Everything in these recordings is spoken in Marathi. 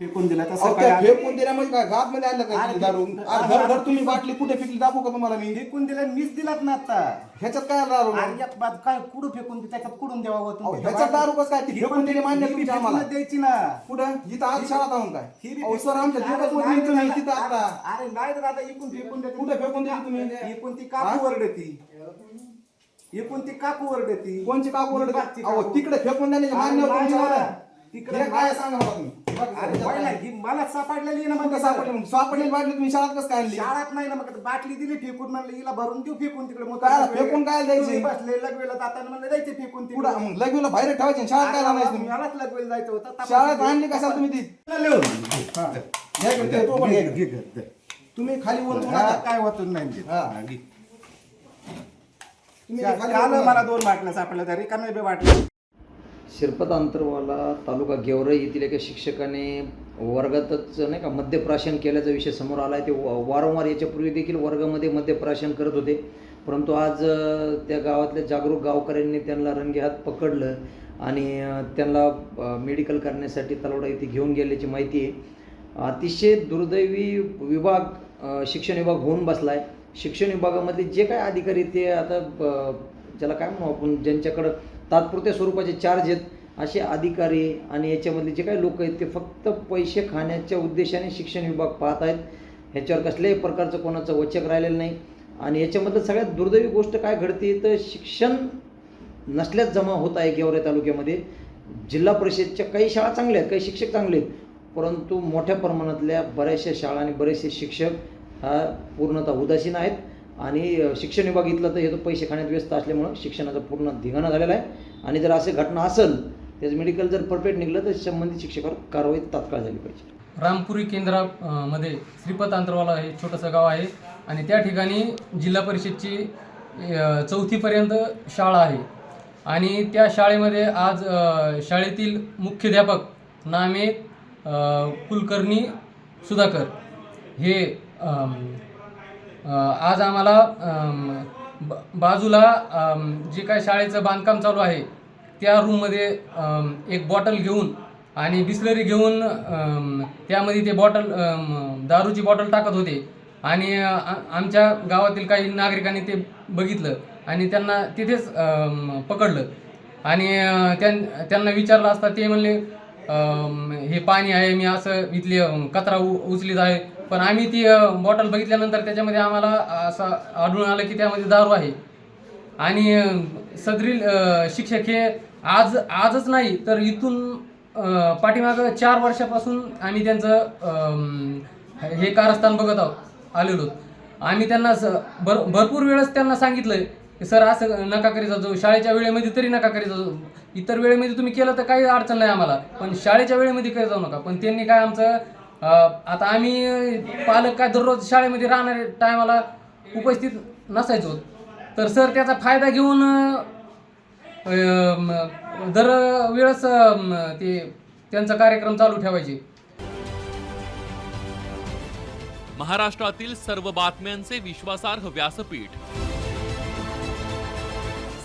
फेकून दिला अहो, तसं त्या काय फेकून घात मध्ये आणलं का अरे, दारू? अरे, घर घर तुम्ही बाटली कुठे फेकली दाखवू का तुम्हाला मी? फेकून दिला मीच दिलात ना आता. ह्याच्यात काय दारू? अरे यात बाद काय? कुठं फेकून दे? त्याच्यात कुठून द्यावं अहो, तुम्ही? ह्याच्यात दारू कसं काय? ती ही फेकून पण दिली मान्य ही बी फेकूनच. द्यायची ना. कुठं? इथं आज शाळा जाऊन काय? ही बी अहो, फेकून- सर आमच्या अरे, नाही तुम्ही दादा, तिथं आता. अरे नाही दादा इकून फेकून देते. कुठे फेकून दिली तुम्ही? एकूण ती हा? काकू वरडती एकूण ती? काकू वरडती कोणची का ही ओरडते अहो काकू. तिकडे फेकून देण्याचे अरे, मान्य नाही. तिकडे हे काय सांगा मला तुम्ही? ही मला सापडलेली आहे ना मग सापडली मग? सापडलेली बाटली तुम्ही शाळात कसं काय आणली शाळात नाही ना मग बाटली दिली फेकून म्हणलं हिला भरून देऊ फेकून तिकडे मग काय फेकून काय द्यायची? तुम्ही बसले लगवेला जाताना म्हणलं द्यायचे फेकून तिकडे. मग लगवीला बाहेर ठेवायचे शाळेत काय आणायचं तुम्ही मलाच लगवेला जायचं होतं शाळेत आणली कशाला तुम्ही ती. तुम्ही खाली नका. काय होतून नाही. तुम्ही मला. दोन बाटल्या सापडल्या तरी का बी वाटलं शिरपत अंतरवाला तालुका गेवराई येथील एका शिक्षकाने वर्गातच नाही का मद्यप्राशन केल्याचा विषय समोर आला आहे ते वारंवार याच्यापूर्वी देखील वर्गामध्ये मद्यप्राशन करत होते. परंतु आज त्या गावातल्या जागरूक गावकऱ्यांनी त्यांना रंगेहात पकडलं आणि त्यांना मेडिकल करण्यासाठी तलवडा येथे घेऊन गेल्याची माहिती आहे. अतिशय दुर्दैवी विभाग शिक्षण विभाग होऊन बसला आहे शिक्षण विभागामध्ये जे काय अधिकारी ते आता ज्याला काय म्हणू आपण ज्यांच्याकडं तात्पुरत्या स्वरूपाचे चार्ज आहेत. असे अधिकारी आणि याच्यामधले जे काही लोक आहेत ते फक्त पैसे खाण्याच्या उद्देशाने शिक्षण विभाग पाहत आहेत. ह्याच्यावर कसल्याही प्रकारचं कोणाचं वचक राहिलेलं नाही. आणि याच्यामधलं सगळ्यात दुर्दैवी गोष्ट काय घडते तर शिक्षण नसल्याच जमा होत आहे गेवरे तालुक्यामध्ये. जिल्हा परिषदच्या काही शाळा चांगल्या आहेत काही शिक्षक चांगले आहेत. परंतु मोठ्या प्रमाणातल्या बऱ्याचशा शाळा आणि बरेचसे शिक्षक हा पूर्णतः उदासीन आहेत. आणि शिक्षण विभाग इथलं तर हे तो पैसे खाण्यात व्यस्त असल्यामुळं शिक्षणाचा पूर्ण धिंगाणा झालेला आहे. आणि जर असे घटना असेल त्याचं मेडिकल जर परफेक्ट निघलं तर संबंधित शिक्षकावर कारवाई तात्काळ झाली पाहिजे. रामपुरी केंद्रामध्ये श्रीपत अंतरवाला हे छोटंसं गाव आहे. आणि त्या ठिकाणी जिल्हा परिषदची चौथीपर्यंत शाळा आहे. आणि त्या शाळेमध्ये आज शाळेतील मुख्याध्यापक नामे कुलकर्णी सुधाकर. हे आज आम्हाला ब- बाजूला जे काय शाळेचं बांधकाम चालू आहे त्या रूममध्ये एक बॉटल घेऊन आणि बिस्लरी घेऊन त्यामध्ये ते बॉटल दारूची बॉटल टाकत होते. आणि आमच्या गावातील काही नागरिकांनी ते बघितलं आणि त्यांना तिथेच पकडलं. आणि त्यां त्यांना विचारलं असता ते म्हणले हे पाणी आहे मी असं इथली कचरा उ उचलीत आहे. पण आम्ही ती बॉटल बघितल्यानंतर त्याच्यामध्ये आम्हाला असं आढळून आलं की त्यामध्ये दारू आहे. आणि सदरील शिक्षक हे आज आजच नाही तर इथून पाठीमागं चार वर्षापासून आम्ही त्यांचं हे कारस्थान बघत आहोत आलेलो आम्ही त्यांना स भर भरपूर वेळेस त्यांना सांगितलंय की सर असं नका करीत जाऊ शाळेच्या वेळेमध्ये तरी नका करीत जाऊ. इतर वेळेमध्ये तुम्ही केलं तर काही अडचण नाही आम्हाला पण शाळेच्या वेळेमध्ये करत जाऊ नका. पण त्यांनी काय आमचं आता आम्ही पालक काय दररोज शाळेमध्ये राहणारे टायमाला उपस्थित नसायचो. तर सर त्याचा फायदा घेऊन दर वेळेस ते त्यांचा कार्यक्रम चालू ठेवायचे. महाराष्ट्रातील सर्व बातम्यांचे विश्वासार्ह व्यासपीठ.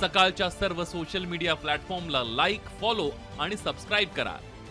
सकाळच्या सर्व सोशल मीडिया प्लॅटफॉर्मला लाईक फॉलो आणि सबस्क्राईब करा.